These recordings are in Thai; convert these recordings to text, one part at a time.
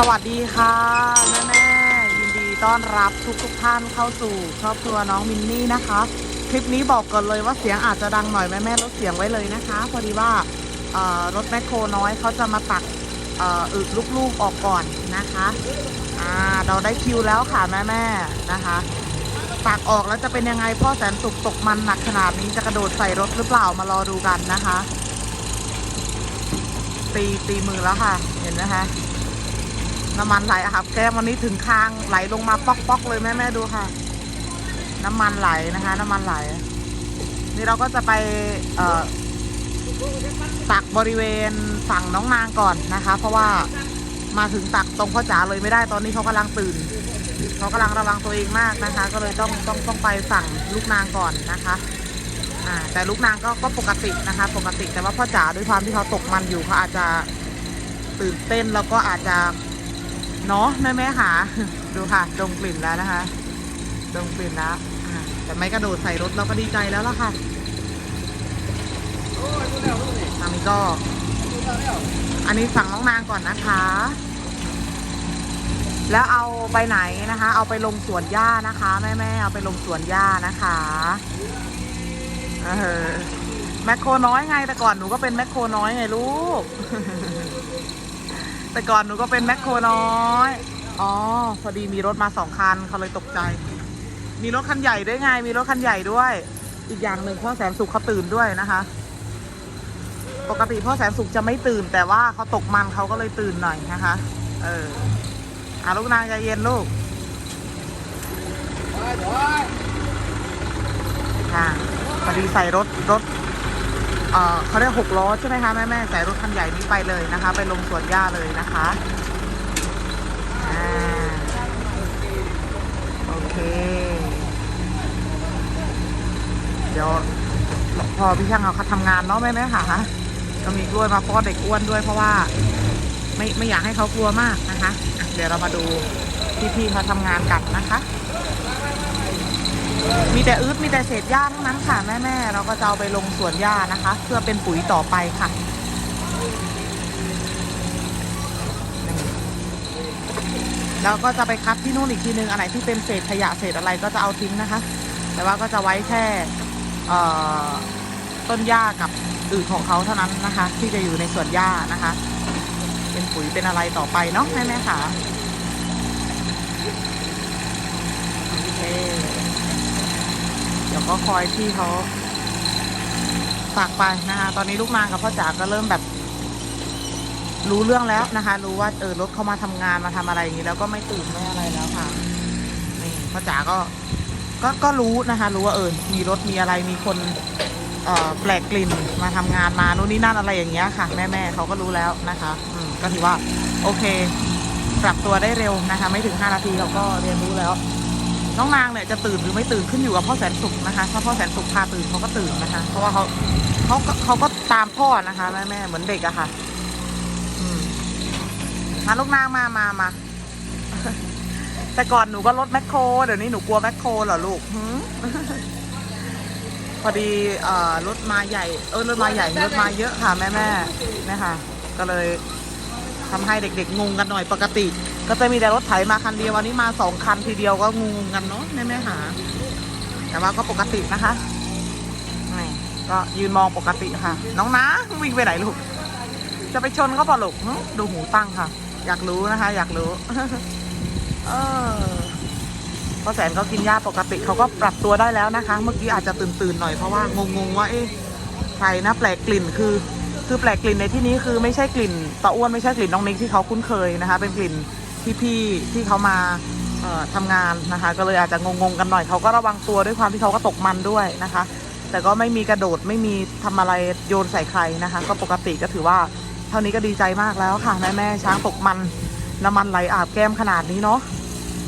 สวัสดีค่ะแม่แม่ยินดีต้อนรับทุกทุกท่านเข้าสู่ครอบครัวน้องมินนี่นะคะ คลิปนี้บอกก่อนเลยว่าเสียงอาจจะดังหน่อยแม่แม่ลดเสียงไว้เลยนะคะ พอดีว่ารถแมคโครน้อยเขาจะมาตักอึลูกๆออกก่อนนะคะเราได้คิวแล้วค่ะแม่แม่นะคะตักออกแล้วจะเป็นยังไงพ่อแสนสุกตกมันหนักขนาดนี้จะกระโดดใส่รถหรือเปล่ามารอดูกันนะคะ ตีตีมือแล้วค่ะ เห็นไหมคะ น้ำมันไหลอะครับแก้มวันนี้ถึงคางไหลลงมาป๊อกๆเลยแม่แม่ดูค่ะ น้ำมันไหลนะคะ น้ำมันไหล นี่เราก็จะไปเอ่อตักบริเวณฝั่งน้องนางก่อนนะคะ เพราะว่ามาถึงตักตรงพ่อจ๋าเลยไม่ได้ตอนนี้เขากำลังตื่นเขากำลังระวังตัวเองมากนะคะ ก็เลยต้องต้องต้องไปฝั่งลูกนางก่อนนะคะอ่าแต่ลูกนางก็ก็ปกตินะคะ ปกติแต่ว่าพ่อจ๋าด้วยความที่เขาตกมันอยู่เขาอาจจะตื่นเต้นแล้วก็อาจจะ เนาะแม่แม่ค่ะ ดูค่ะดมกลิ่นแล้วนะคะดมกลิ่นแล้วแต่ไม่กระโดดใส่รถเราก็ดีใจแล้วล่ะค่ะทางนี้ก็ อันนี้สั่งน้องนางก่อนนะคะ แล้วเอาไปไหนนะคะ เอาไปลงสวนหญ้านะคะแม่แม่เอาไปลงสวนหญ้านะคะเออแมคโครน้อยไงแต่ก่อนหนูก็เป็นแมคโครน้อยไงลูก แต่ก่อนหนูก็เป็นแมคโครน้อย อ๋อ พอดีมีรถมาสองคันเขาเลยตกใจ มีรถคันใหญ่ด้วยไง มีรถคันใหญ่ด้วย อีกอย่างหนึ่งพ่อแสนสุขเขาตื่นด้วยนะคะ ปกติพ่อแสนสุขจะไม่ตื่น แต่ว่าเขาตกมันเขาก็เลยตื่นหน่อยนะคะ เอออะลูกนางใจเย็นลูกค่ะพอดีใส่รถรถ เออเขาเรียกหกล้อใช่ไหมคะแม่แม่ใส่รถคันใหญ่นี้ไปเลยนะคะ ไปลงสวนหญ้าเลยนะคะอโอเค เดี๋ยวพอพี่ช่างเขาเขาทำงานเนาะแม่แม่ค่ะก็มีกล้วยมาป้อนเด็กอ้วนด้วยเพราะว่า ไม่ไม่อยากให้เขากลัวมากนะคะอะเดี๋ยวเรามาดูพี่ๆเขาทำงานกันนะคะ มีแต่อืดมีแต่เศษหญ้าทั้งนั้นค่ะแม่แม่ๆเราก็จะเอาไปลงสวนหญ้านะคะ เพื่อเป็นปุ๋ยต่อไปค่ะแล้วก็จะไปคัดที่นู่นอีกทีนึงอันไหนที่เป็นเศษขยะเศษอะไรก็จะเอาทิ้งนะคะ แต่ว่าก็จะไว้แค่ต้นหญ้ากับอืดของเขาเท่านั้นนะคะ ที่จะอยู่ในสวนหญ้านะคะ เป็นปุ๋ยเป็นอะไรต่อไปเนาะแม่แม่ค่ะโอเค เดี๋ยวก็คอยที่เขาฝากไปนะคะตอนนี้ลูกนางกับพ่อจ๋าก็เริ่มแบบ รู้เรื่องแล้วนะคะ รู้ว่าเออรถเขามาทำงานมาทำอะไรอย่างนี้ แล้วก็ไม่ตื่นไม่อะไรแล้วค่ะนี่พ่อจ๋าก็ ก็ก็รู้นะคะ รู้ว่าเออมีรถมีอะไรมีคนเอ่อแปลกกลิ่นมาทำงานมานู่นนี่นั่นอะไรอย่างเงี้ยค่ะ แม่แม่เขาก็รู้แล้วนะคะอืมก็ถือว่า โอเค ปรับตัวได้เร็วนะคะ ไม่ถึง 5 นาทีเขาก็เรียนรู้แล้ว น้องนางเนี่ยจะตื่นหรือไม่ตื่นขึ้นอยู่กับพ่อแสนสุขนะคะถ้าพ่อแสนสุขพาตื่นเขาก็ตื่นนะคะ เพราะว่าเขาเขาก็เขาก็ตามพ่อนะคะแม่แม่เหมือนเด็กอะค่ะมาลูกนางมามามาแต่ก่อนหนูก็รถแมคโครเดี๋ยวนี้หนูกลัวแมคโครเหรอลูกพอดีเอ่อรถมาใหญ่เออรถมาใหญ่รถมาเยอะค่ะแม่แม่นะคะก็เลย ทำให้เด็กๆงงกันหน่อยปกติ ก็จะมีแต่รถไถมาคันเดียววันนี้มาสองคันทีเดียวก็งงกันเนาะแม่แม่ๆหา แต่ว่าก็ปกตินะคะนี่ก็ยืนมองปกติค่ะ น้องนะวิ่งไปไหนลูก จะไปชนเขาเปล่าลูกหึดูหูตั้งค่ะ อยากรู้นะคะ อยากรู้เออพ่อแสนเขากินหญ้าปกติเขาก็ปรับตัวได้แล้วนะคะ เมื่อกี้อาจจะตื่นตื่นๆหน่อยเพราะว่างงๆว่าเอ๊ะใครนะแปลกกลิ่นคือ คือแปลกกลิ่นในที่นี้คือไม่ใช่กลิ่นตาอ้วนไม่ใช่กลิ่นน้องนิกที่เขาคุ้นเคยนะคะ เป็นกลิ่นพี่ๆที่เขามาเอ่อทำงานนะคะ ก็เลยอาจจะงงๆกันหน่อยเขาก็ระวังตัวด้วยความที่เขาก็ตกมันด้วยนะคะ แต่ก็ไม่มีกระโดดไม่มีทำอะไรโยนใส่ใครนะคะ ก็ปกติก็ถือว่าเท่านี้ก็ดีใจมากแล้วค่ะแม่แม่ช้างตกมันน้ำมันไหลอาบแก้มขนาดนี้เนาะ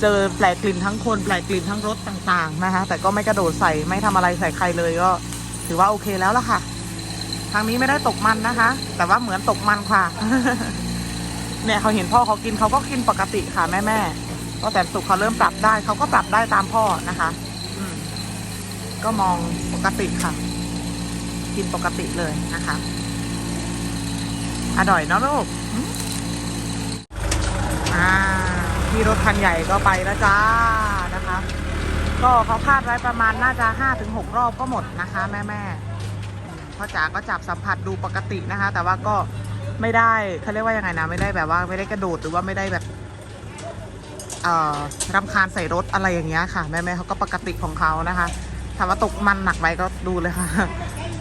เจอแปลกกลิ่นทั้งคนแปลกกลิ่นทั้งรถต่างๆนะคะ แต่ก็ไม่กระโดดใส่ไม่ทำอะไรใส่ใครเลยก็ถือว่าโอเคแล้วล่ะค่ะ ทางนี้ไม่ได้ตกมันนะคะ แต่ว่าเหมือนตกมันค่ะ เนี่ยเขาเห็นพ่อเขากินเขาก็กินปกติค่ะแม่แม่ก็แต่สุขเขาเริ่มปรับได้เขาก็ปรับได้ตามพ่อนะคะ อืม ก็มองปกติค่ะ กินปกติเลยนะคะ อร่อยเนาะลูกอ่าที่รถคันใหญ่ก็ไปแล้วจ้านะคะ ก็เขาคาดไว้ประมาณน่าจะ5้าถึงหกรอบก็หมดนะคะ แม่แม่ พ่อจ๋าก็จับสัมผัสดูปกตินะคะ แต่ว่าก็ไม่ได้เขาเรียกว่ายังไงนะ ไม่ได้แบบว่าไม่ได้กระโดดหรือว่าไม่ได้แบบเอ่อรำคาญใส่รถอะไรอย่างเงี้ยค่ะ แม่แม่เขาก็ปกติของเขานะคะถามว่าตกมันหนักไหมก็ดูเลยค่ะ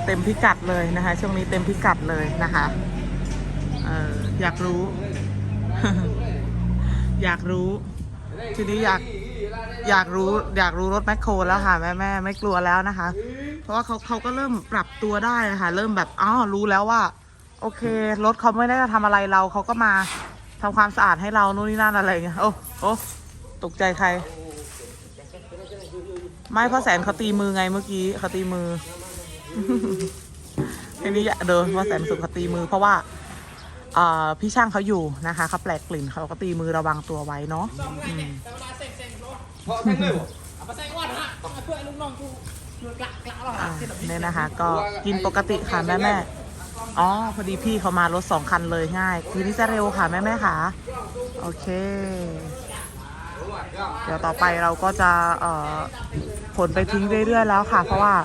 เต็มพิกัดเลยนะคะ ช่วงนี้เต็มพิกัดเลยนะคะเอออยากรู้ อยากรู้ ทีนี้อยากอยากรู้ อยากรู้รถแมคโครแล้วค่ะ แม่แม่ไม่กลัวแล้วนะคะ ราะว่าเขาเขาก็เริ่มปรับตัวได้นะคะเริ่มแบบอ๋อรู้แล้วว่า โอเค รถเขาไม่ได้ทำอะไรเราเขาก็มาทำความสะอาดให้เรานู่นนี่นั่นอะไรเงี้ยโอ้โอ้ตกใจใคร ไม่เพราะแสนเขาตีมือไงเมื่อกี้เขาตีมือทีนี้เดินเพราะแสนสุดเขาตีมือ เพราะว่าเออพี่ช่างเขาอยู่นะคะเขาแปลกกลิ่นเขาก็ตีมือระวังตัวไว้เนาะเพราะแทงเลยบ่เอาไปใส่ก้อนฮะเพื่อให้ลูกน้องกู กละกละหรออะเนี่ยนะคะ ก็กินปกติค่ะแม่แม่อ๋อ พอดีพี่เขามารถสองคันเลยง่าย คือนี่จะเร็วค่ะแม่แม่ค่ะ โอเค เดี๋ยวต่อไปเราก็จะเอ่อขนไปทิ้งเรื่อยๆแล้วค่ะ เพราะว่า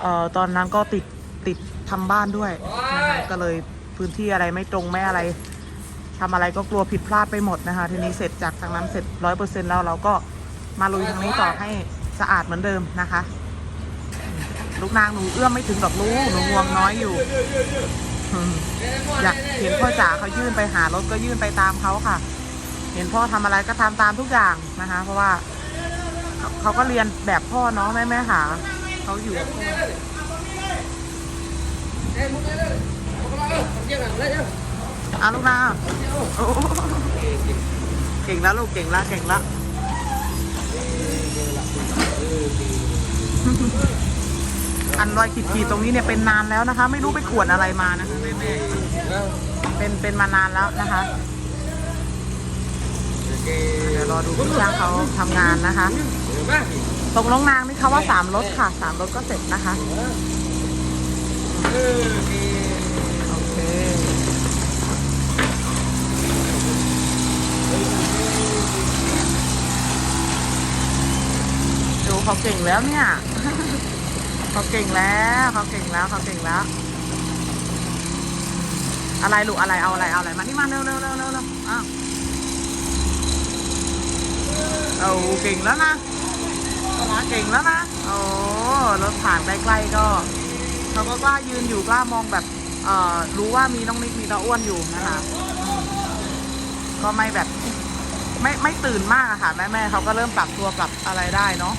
เอ่อตอนนั้นก็ติดติดทำบ้านด้วยนะคะก็เลยพื้นที่อะไรไม่ตรงไม่อะไรทำอะไรก็กลัวผิดพลาดไปหมดนะคะ ทีนี้เสร็จจากทางนั้นเสร็จร้อยเปอร์เซ็นต์แล้วเราก็มาลุยทางนี้ต่อให้สะอาดเหมือนเดิมนะคะ ลูกนางหนูเอื้อมไม่ถึงดอกลูกหนูงวงน้อยอยู่อยากเห็นพ่อจ๋าเขายื่นไปหารถก็ยื่นไปตามเขาค่ะ เห็นพ่อทำอะไรก็ทำตามทุกอย่างนะคะ เพราะว่าเขาก็เรียนแบบพ่อเนาะแม่แม่หาเขาอยู่กับพ่ออาไปเลยเอาเยี่ยมเลยเยี่ยมอะลูกนางเก่งแล้วลูกเก่งแล้วเก่งแล้ว อันรอยขีดๆตรงนี้เนี่ยเป็นนานแล้วนะคะ ไม่รู้ไปขวนอะไรมานะคะแม่ๆเป็นเป็นมานานแล้วนะคะเดี๋ยวรอดูพี่ช่างเขาทำงานนะคะ ตรงน้องนางนี่เขาว่าสามรถค่ะสามรถก็เสร็จนะคะโอเคดูเขาเก่งแล้วเนี่ย เขาเก่งแล้วเขาเก่งแล้วเขาเก่งแล้ว อะไรลูกอะไรเอาอะไรเอาอะไรมานี่มาเร็วเร็วเร็วเร็วเร็วอ้าวเอาเก่งแล้วนะเก่งแล้วนะโอ้รถผ่านใกล้ๆก็เขาก็กล้ายืนอยู่กล้ามองแบบเอ่อรู้ว่ามีน้องนิกมีน้าอ้วนอยู่นะคะก็ไม่แบบ ไม่ไม่ตื่นมากอะค่ะแม่แม่เขาก็เริ่มปรับตัวปรับอะไรได้เนาะ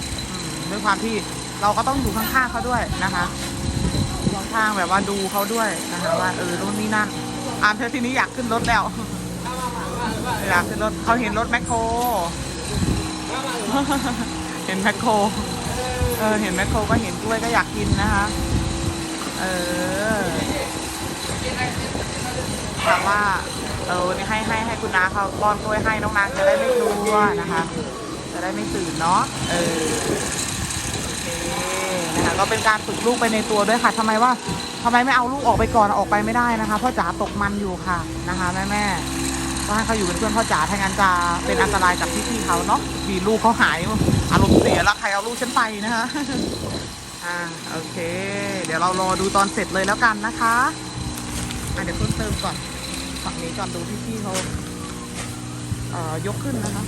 ด้วยความที่ เราก็ต้องอยู่ข้างๆเขาด้วยนะคะอยู่ข้างๆแบบว่าดูเขาด้วยนะคะ ว่าเออนู่นนี่นั่นอามเธอทีนี้อยากขึ้นรถแล้ว อยากขึ้นรถเขาเห็นรถแมคโคร เห็นแมคโครเออเห็นแมคโครก็เห็นกล้วยก็อยากกินนะคะ เออถามว่าเออนี่ให้ให้ให้คุณนาเขาป้อนกล้วยให้น้องนางจะได้ไม่กลัวนะคะ จะได้ไม่ตื่นเนาะเออ ก็เป็นการฝึกลูกไปในตัวด้วยค่ะทำไมว่าทำไมไม่เอาลูกออกไปก่อนออกไปไม่ได้นะคะเพราะจ๋าตกมันอยู่ค่ะนะคะแม่แม่ๆก็ให้เขาอยู่เป็นเพื่อนพ่อจ๋าถ้างั้นจะเป็นอันตรายกับพี่ๆเขาเนาะดีลูกเขาหายอารมณ์เสียแล้วใครเอาลูกฉันไปนะคะอ่าโอเค เดี๋ยวเรารอดูตอนเสร็จเลยแล้วกันนะคะอะเดี๋ยวเพิ่มเติมก่อนฝั่งนี้ก่อนดูที่พี่เขาเอ่อยกขึ้นนะคะ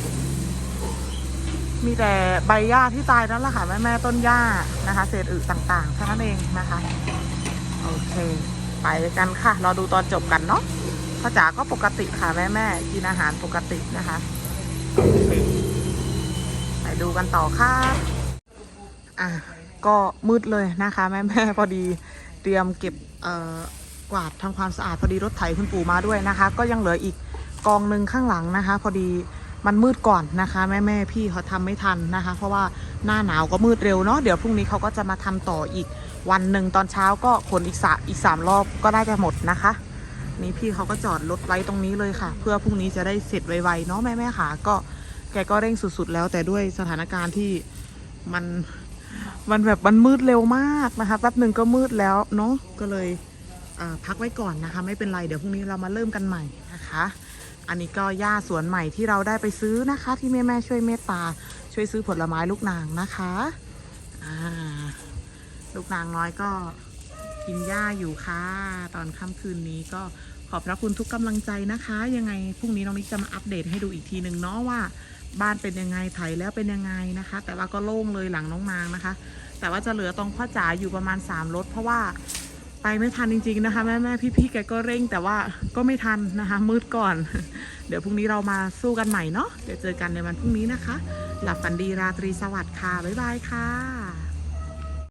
มีแต่ใบหญ้าที่ตายนั่นแหละค่ะแม่แม่ๆต้นหญ้านะคะ เศษอึต่างๆเท่านั้นเองนะคะโอเคไปกันค่ะรอดูตอนจบกันเนาะพ่อจ๋าก็ปกติค่ะแม่แม่ๆกินอาหารปกตินะคะโอเคไปดูกันต่อค่ะ อะ ก็มืดเลยนะคะ แม่แม่ๆพอดีเตรียมเก็บเอ่อกวาดทำความสะอาดพอดีรถไถคุณปู่มาด้วยนะคะ ก็ยังเหลืออีกกองหนึ่งข้างหลังนะคะ พอดี มันมืดก่อนนะคะ แม่แม่พี่เขาทำไม่ทันนะคะ เพราะว่าหน้าหนาวก็มืดเร็วเนาะเดี๋ยวพรุ่งนี้เขาก็จะมาทำต่ออีกวันหนึ่งตอนเช้าก็ขนอีกสะอีกสามรอบก็ได้จะหมดนะคะ นี่พี่เขาก็จอดรถไว้ตรงนี้เลยค่ะ เพื่อพรุ่งนี้จะได้เสร็จไวๆเนาะแม่แม่ค่ะ ก็แกก็เร่งสุดๆ แล้วแต่ด้วยสถานการณ์ที่มันมันแบบมันมืดเร็วมากนะคะแป๊บหนึ่งก็มืดแล้วเนาะก็เลยพักไว้ก่อนนะคะ ไม่เป็นไรเดี๋ยวพรุ่งนี้เรามาเริ่มกันใหม่นะคะ อันนี้ก็หญ้าสวนใหม่ที่เราได้ไปซื้อนะคะ ที่แม่แม่ช่วยเมตตา ช่วยซื้อผลไม้ลูกนางนะคะอ่าลูกนางน้อยก็กินหญ้าอยู่ค่ะ ตอนค่ำคืนนี้ก็ขอบพระคุณทุกกำลังใจนะคะ ยังไงพรุ่งนี้น้องนิกจะมาอัปเดตให้ดูอีกทีหนึ่งเนาะว่า บ้านเป็นยังไงไถแล้วเป็นยังไงนะคะ แต่ว่าก็โล่งเลยหลังน้องนางนะคะ แต่ว่าจะเหลือตรงพ่อจ๋าอยู่ประมาณ3รถเพราะว่า ไปไม่ทันจริง ๆนะคะ แม่แม่พี่พี่ๆแกก็เร่งแต่ว่าก็ไม่ทันนะคะ มืดก่อน เดี๋ยวพรุ่งนี้เรามาสู้กันใหม่เนาะเดี๋ยวเจอกันในวันพรุ่งนี้นะคะ หลับฝันดีราตรีสวัสดิ์ค่ะบ๊ายบายค่ะ